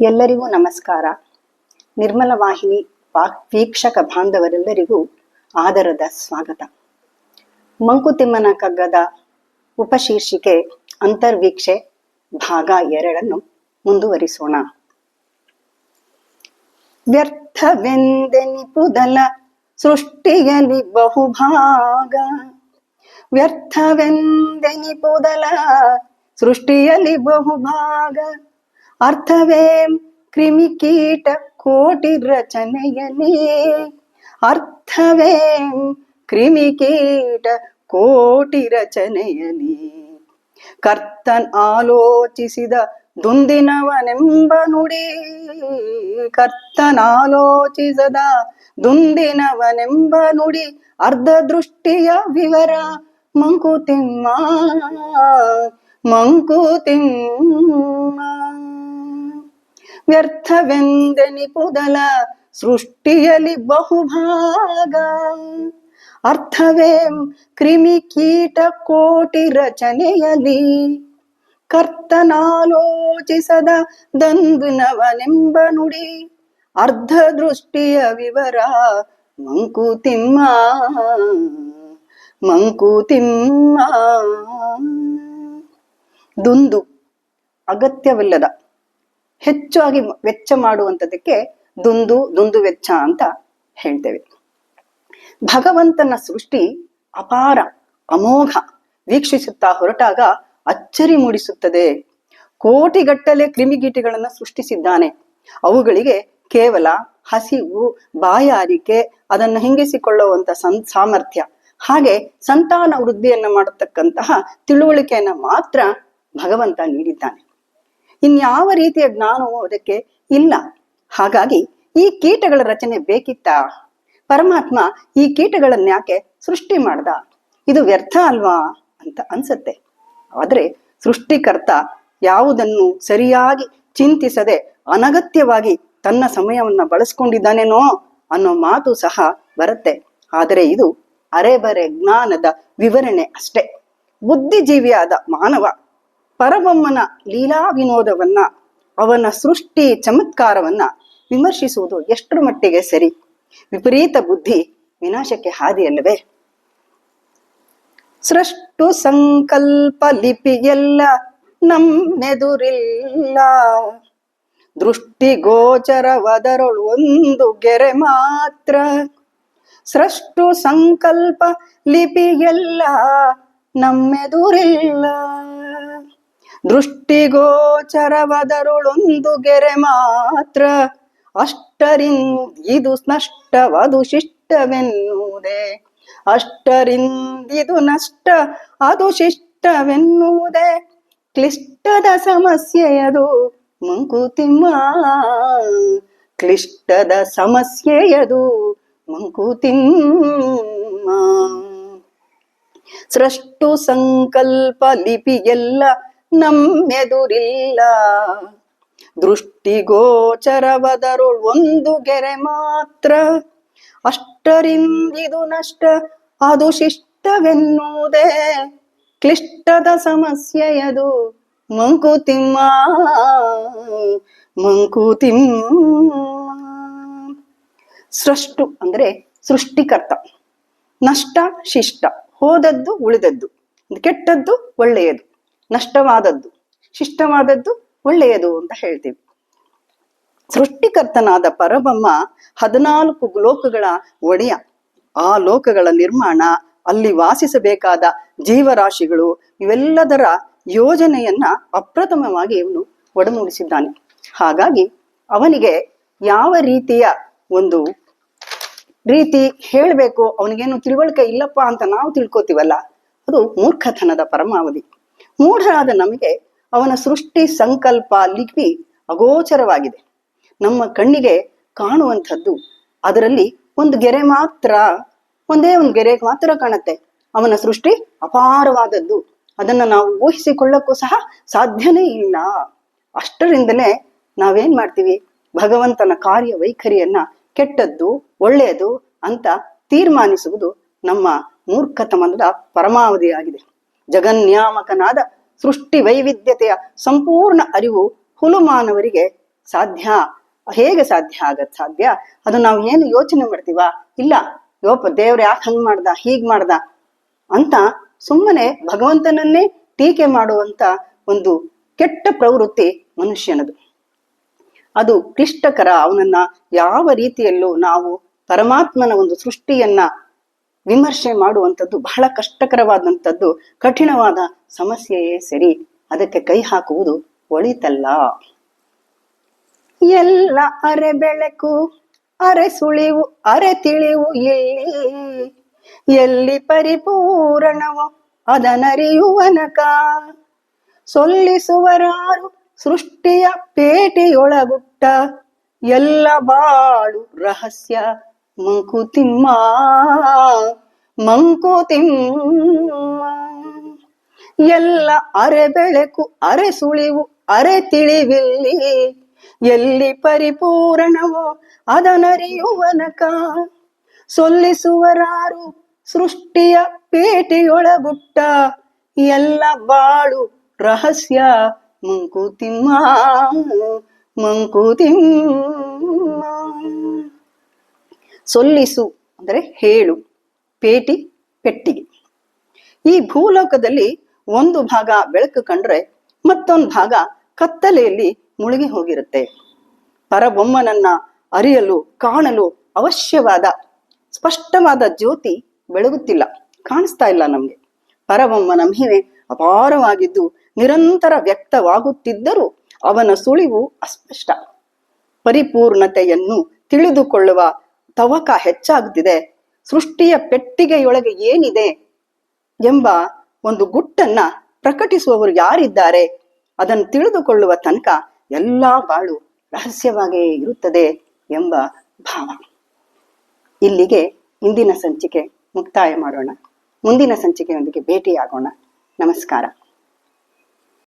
ಎಲ್ಲರಿಗೂ ನಮಸ್ಕಾರ. ನಿರ್ಮಲ ವಾಹಿನಿ ವೀಕ್ಷಕ ಬಾಂಧವರೆಲ್ಲರಿಗೂ ಆದರದ ಸ್ವಾಗತ. ಮಂಕುತಿಮ್ಮನ ಕಗ್ಗದ ಉಪಶೀರ್ಷಿಕೆ ಅಂತರ್ವೀಕ್ಷೆ ಭಾಗ ಎರಡನ್ನು ಮುಂದುವರಿಸೋಣ. ವ್ಯರ್ಥವೆಂದೆನಿಪುದಲ ಸೃಷ್ಟಿಯಲ್ಲಿ ಬಹುಭಾಗ. ವ್ಯರ್ಥವೆಂದೆನಿಪುದಲ ಸೃಷ್ಟಿಯಲ್ಲಿ ಬಹುಭಾಗ. ಅರ್ಥವೇ? ಕ್ರಿಮಿಕೀಟ ಕೋಟಿ ರಚನೆಯನೇ. ಅರ್ಥವೇ? ಕ್ರಿಮಿಕೀಟ ಕೋಟಿ ರಚನೆಯನೇ. ಕರ್ತನ್ ಆಲೋಚಿಸಿದ ದುಂದಿನವನೆಂಬ ನುಡಿ. ಕರ್ತನಾಲೋಚಿಸದ ದುಂದಿನವನೆಂಬ ನುಡಿ. ಅರ್ಧ ದೃಷ್ಟಿಯ ವಿವರ ಮಂಕುತಿಮ್ಮ ಮಂಕುತಿಮ್ಮ. ವ್ಯರ್ಥವೆಂದೆನಿಪುದಲ ಸೃಷ್ಟಿಯಲ್ಲಿ ಬಹುಭಾಗ. ಅರ್ಥವೇ ಕ್ರಿಮಿ ಕೀಟ ಕೋಟಿ ರಚನೆಯಲಿ. ಕರ್ತನಾಲೋಚಿಸದ ದಂದುನವನೆಂಬ ನುಡಿ ಅರ್ಧ ದೃಷ್ಟಿಯ ವಿವರ ಮಂಕುತಿಮ್ಮ. ಮಂಕುತಿಮ್ಮ. ದುಂದು ಅಗತ್ಯವಿಲ್ಲದ ಹೆಚ್ಚಾಗಿ ವೆಚ್ಚ ಮಾಡುವಂಥದಕ್ಕೆ ದುಂದು ದುಂದು ವೆಚ್ಚ ಅಂತ ಹೇಳ್ತೇವೆ. ಭಗವಂತನ ಸೃಷ್ಟಿ ಅಪಾರ, ಅಮೋಘ, ವೀಕ್ಷಿಸುತ್ತಾ ಹೊರಟಾಗ ಅಚ್ಚರಿ ಮೂಡಿಸುತ್ತದೆ. ಕೋಟಿಗಟ್ಟಲೆ ಕ್ರಿಮಿಗೀಟಿಗಳನ್ನು ಸೃಷ್ಟಿಸಿದ್ದಾನೆ. ಅವುಗಳಿಗೆ ಕೇವಲ ಹಸಿವು, ಬಾಯಾರಿಕೆ, ಅದನ್ನು ಹಿಂಗಿಸಿಕೊಳ್ಳುವಂತ ಸಂ, ಸಾಮರ್ಥ್ಯ, ಹಾಗೆ ಸಂತಾನ ವೃದ್ಧಿಯನ್ನ ಮಾಡತಕ್ಕಂತಹ ತಿಳುವಳಿಕೆಯನ್ನು ಮಾತ್ರ ಭಗವಂತ ನೀಡಿದ್ದಾನೆ. ಇನ್ಯಾವ ರೀತಿಯ ಜ್ಞಾನವೂ ಅದಕ್ಕೆ ಇಲ್ಲ. ಹಾಗಾಗಿ ಈ ಕೀಟಗಳ ರಚನೆ ಬೇಕಿತ್ತಾ? ಪರಮಾತ್ಮ ಈ ಕೀಟಗಳನ್ನ ಯಾಕೆ ಸೃಷ್ಟಿ ಮಾಡ್ದ? ಇದು ವ್ಯರ್ಥ ಅಲ್ವಾ? ಅಂತ ಅನ್ಸತ್ತೆ. ಆದ್ರೆ ಸೃಷ್ಟಿಕರ್ತ ಯಾವುದನ್ನು ಸರಿಯಾಗಿ ಚಿಂತಿಸದೆ ಅನಗತ್ಯವಾಗಿ ತನ್ನ ಸಮಯವನ್ನ ಬಳಸ್ಕೊಂಡಿದ್ದಾನೇನೋ ಅನ್ನೋ ಮಾತು ಸಹ ಬರುತ್ತೆ. ಆದರೆ ಇದು ಅರೆಬರೆ ಜ್ಞಾನದ ವಿವರಣೆ ಅಷ್ಟೇ. ಬುದ್ಧಿಜೀವಿಯಾದ ಮಾನವ ಪರಬೊಮ್ಮನ ಲೀಲಾ ವಿನೋದವನ್ನ ಅವನ ಸೃಷ್ಟಿ ಚಮತ್ಕಾರವನ್ನ ವಿಮರ್ಶಿಸುವುದು ಎಷ್ಟರ ಮಟ್ಟಿಗೆ ಸರಿ? ವಿಪರೀತ ಬುದ್ಧಿ ವಿನಾಶಕ್ಕೆ ಹಾದಿಯಲ್ಲವೇ? ಸೃಷ್ಟು ಸಂಕಲ್ಪ ಲಿಪಿಯೆಲ್ಲ ನಮ್ಮೆದುರಿಲ್ಲ. ದೃಷ್ಟಿ ಗೋಚರವದರೊಳು ಒಂದು ಗೆರೆ ಮಾತ್ರ. ಸೃಷ್ಟು ಸಂಕಲ್ಪ ಲಿಪಿಯೆಲ್ಲ ನಮ್ಮೆದುರಿಲ್ಲ. ದೃಷ್ಟಿಗೋಚರವದರೊಳೊಂದು ಗೆರೆ ಮಾತ್ರ. ಅಷ್ಟರಿಂದಿದು ನಷ್ಟವದು ಶಿಷ್ಟವೆನ್ನುವುದೇ. ಅಷ್ಟರಿಂದಿದು ನಷ್ಟ ಅದು ಶಿಷ್ಟವೆನ್ನುವುದೇ. ಕ್ಲಿಷ್ಟದ ಸಮಸ್ಯೆಯದು ಮಂಕುತಿಮ್ಮ. ಕ್ಲಿಷ್ಟದ ಸಮಸ್ಯೆಯದು ಮಂಕುತಿಮ್ಮ. ಸೃಷ್ಟು ಸಂಕಲ್ಪ ಲಿಪಿಯೆಲ್ಲ ನಮ್ಮೆದುರಿಲ್ಲ. ದೃಷ್ಟಿಗೋಚರವದರುಳ್ ಒಂದು ಗೆರೆ ಮಾತ್ರ. ಅಷ್ಟರಿಂದಿದು ನಷ್ಟ, ಅದು ಶಿಷ್ಟವೆನ್ನುವುದೇ. ಕ್ಲಿಷ್ಟದ ಸಮಸ್ಯೆಯದು ಮಂಕುತಿಮ್ಮ. ಮಂಕುತಿಮ್ಮ. ಸೃಷ್ಟು ಅಂದ್ರೆ ಸೃಷ್ಟಿಕರ್ತ. ನಷ್ಟ, ಶಿಷ್ಟ. ಹೋದದ್ದು ಉಳಿದದ್ದು. ಕೆಟ್ಟದ್ದು ಒಳ್ಳೆಯದು. ನಷ್ಟವಾದದ್ದು, ಶಿಷ್ಟವಾದದ್ದು ಒಳ್ಳೆಯದು ಅಂತ ಹೇಳ್ತೀವಿ. ಸೃಷ್ಟಿಕರ್ತನಾದ ಪರಬಮ್ಮ ಹದಿನಾಲ್ಕು ಲೋಕಗಳ ಒಡೆಯ. ಆ ಲೋಕಗಳ ನಿರ್ಮಾಣ, ಅಲ್ಲಿ ವಾಸಿಸಬೇಕಾದ ಜೀವರಾಶಿಗಳು, ಇವೆಲ್ಲದರ ಯೋಜನೆಯನ್ನ ಅಪ್ರಥಮವಾಗಿ ಇವನು ಒಡಮೂಡಿಸಿದ್ದಾನೆ. ಹಾಗಾಗಿ ಅವನಿಗೆ ಯಾವ ರೀತಿಯ ಒಂದು ರೀತಿ ಹೇಳಬೇಕು, ಅವನಿಗೇನು ತಿಳುವಳಿಕೆ ಇಲ್ಲಪ್ಪ ಅಂತ ನಾವು ತಿಳ್ಕೊತೀವಲ್ಲ, ಅದು ಮೂರ್ಖತನದ ಪರಮಾವಧಿ. ಮೂಢರಾದ ನಮಗೆ ಅವನ ಸೃಷ್ಟಿ ಸಂಕಲ್ಪ ಲಿಪಿ ಅಗೋಚರವಾಗಿದೆ. ನಮ್ಮ ಕಣ್ಣಿಗೆ ಕಾಣುವಂಥದ್ದು ಅದರಲ್ಲಿ ಒಂದು ಗೆರೆ ಮಾತ್ರ, ಒಂದೇ ಒಂದು ಗೆರೆ ಮಾತ್ರ ಕಾಣುತ್ತೆ. ಅವನ ಸೃಷ್ಟಿ ಅಪಾರವಾದದ್ದು. ಅದನ್ನ ನಾವು ಊಹಿಸಿಕೊಳ್ಳಕ್ಕೂ ಸಹ ಸಾಧ್ಯನೇ ಇಲ್ಲ. ಅಷ್ಟರಿಂದಲೇ ನಾವೇನ್ ಮಾಡ್ತೀವಿ? ಭಗವಂತನ ಕಾರ್ಯ ವೈಖರಿಯನ್ನ ಕೆಟ್ಟದ್ದು, ಒಳ್ಳೆಯದು ಅಂತ ತೀರ್ಮಾನಿಸುವುದು ನಮ್ಮ ಮೂರ್ಖತನದ ಪರಮಾವಧಿಯಾಗಿದೆ. ಜಗನ್ಯಾಮಕನಾದ ಸೃಷ್ಟಿ ವೈವಿಧ್ಯತೆಯ ಸಂಪೂರ್ಣ ಅರಿವು ಹುಲು ಮಾನವರಿಗೆ ಸಾಧ್ಯ. ಹೇಗೆ ಸಾಧ್ಯ ಆಗತ್ ಸಾಧ್ಯ? ಅದು ನಾವು ಏನು ಯೋಚನೆ ಮಾಡ್ತೀವ? ಇಲ್ಲ ಯೋಪ ದೇವ್ರ ಯಾಕೆ ಹಂಗ್ ಮಾಡ್ದ, ಹೀಗ್ ಮಾಡ್ದ ಅಂತ ಸುಮ್ಮನೆ ಭಗವಂತನನ್ನೇ ಟೀಕೆ ಮಾಡುವಂತ ಒಂದು ಕೆಟ್ಟ ಪ್ರವೃತ್ತಿ ಮನುಷ್ಯನದು. ಅದು ಕ್ಲಿಷ್ಟಕರ, ಅವನನ್ನ ಯಾವ ರೀತಿಯಲ್ಲೂ ನಾವು ಪರಮಾತ್ಮನ ಒಂದು ಸೃಷ್ಟಿಯನ್ನ ವಿಮರ್ಶೆ ಮಾಡುವಂಥದ್ದು ಬಹಳ ಕಷ್ಟಕರವಾದಂಥದ್ದು ಕಠಿಣವಾದ ಸಮಸ್ಯೆಯೇ ಸರಿ. ಅದಕ್ಕೆ ಕೈ ಹಾಕುವುದು ಒಳಿತಲ್ಲ. ಎಲ್ಲ ಅರೆ ಬೆಳಕು, ಅರೆ ಸುಳಿವು, ಅರೆ ತಿಳಿವು ಎಲ್ಲಿ ಎಲ್ಲಿ ಪರಿಪೂರಣವೋ ಅದನರಿಯುವನಕ ಸೊಲ್ಲಿಸುವರಾರು ಸೃಷ್ಟಿಯ ಪೇಟೆಯೊಳಗುಟ್ಟ. ಎಲ್ಲ ಬಾಳು ರಹಸ್ಯ ಮಂಕುತಿಮ್ಮ ಮಂಕುತಿಮ್ಮ ಎಲ್ಲ ಅರೆ ಬೆಳಕು, ಅರೆ ಸುಳಿವು, ಅರೆ ತಿಳಿವಿಲ್ಲಿ ಎಲ್ಲಿ ಪರಿಪೂರ್ಣವೋ ಅದನರಿಯುವನಕ ಸೊಲ್ಲಿಸುವರಾರು ಸೃಷ್ಟಿಯ ಪೇಟೆಯೊಳಗುಟ್ಟ ಎಲ್ಲ ಬಾಳು ರಹಸ್ಯ. ಮಂಕುತಿಮ್ಮ ಮಂಕುತಿಮ್ಮ ಸೊಲ್ಲಿಸು ಅಂದರೆ ಹೇಳು, ಪೇಟಿ, ಪೆಟ್ಟಿಗೆ. ಈ ಭೂಲೋಕದಲ್ಲಿ ಒಂದು ಭಾಗ ಬೆಳಕು ಕಂಡ್ರೆ ಮತ್ತೊಂದು ಭಾಗ ಕತ್ತಲೆಯಲ್ಲಿ ಮುಳುಗಿ ಹೋಗಿರುತ್ತೆ. ಪರಬೊಮ್ಮನನ್ನ ಅರಿಯಲು, ಕಾಣಲು ಅವಶ್ಯವಾದ, ಸ್ಪಷ್ಟವಾದ ಜ್ಯೋತಿ ಬೆಳಗುತ್ತಿಲ್ಲ, ಕಾಣಿಸ್ತಾ ಇಲ್ಲ ನಮ್ಗೆ. ಪರಬೊಮ್ಮನ ಮಹಿಮೆ ಅಪಾರವಾಗಿದ್ದು ನಿರಂತರ ವ್ಯಕ್ತವಾಗುತ್ತಿದ್ದರೂ ಅವನ ಸುಳಿವು ಅಸ್ಪಷ್ಟ. ಪರಿಪೂರ್ಣತೆಯನ್ನು ತಿಳಿದುಕೊಳ್ಳುವ ತವಕ ಹೆಚ್ಚಾಗುತ್ತಿದೆ ಸೃಷ್ಟಿಯ ಪೆಟ್ಟಿಗೆಯೊಳಗೆ ಏನಿದೆ ಎಂಬ ಒಂದು ಗುಟ್ಟನ್ನ ಪ್ರಕಟಿಸುವವರು ಯಾರಿದ್ದಾರೆ ಅದನ್ನು ತಿಳಿದುಕೊಳ್ಳುವ ತನಕ ಎಲ್ಲ ಬಾಳು ರಹಸ್ಯವಾಗೇ ಇರುತ್ತದೆ ಎಂಬ ಭಾವ. ಇಲ್ಲಿಗೆ ಇಂದಿನ ಸಂಚಿಕೆ ಮುಕ್ತಾಯ ಮಾಡೋಣ. ಮುಂದಿನ ಸಂಚಿಕೆಯೊಂದಿಗೆ ಭೇಟಿಯಾಗೋಣ. ನಮಸ್ಕಾರ.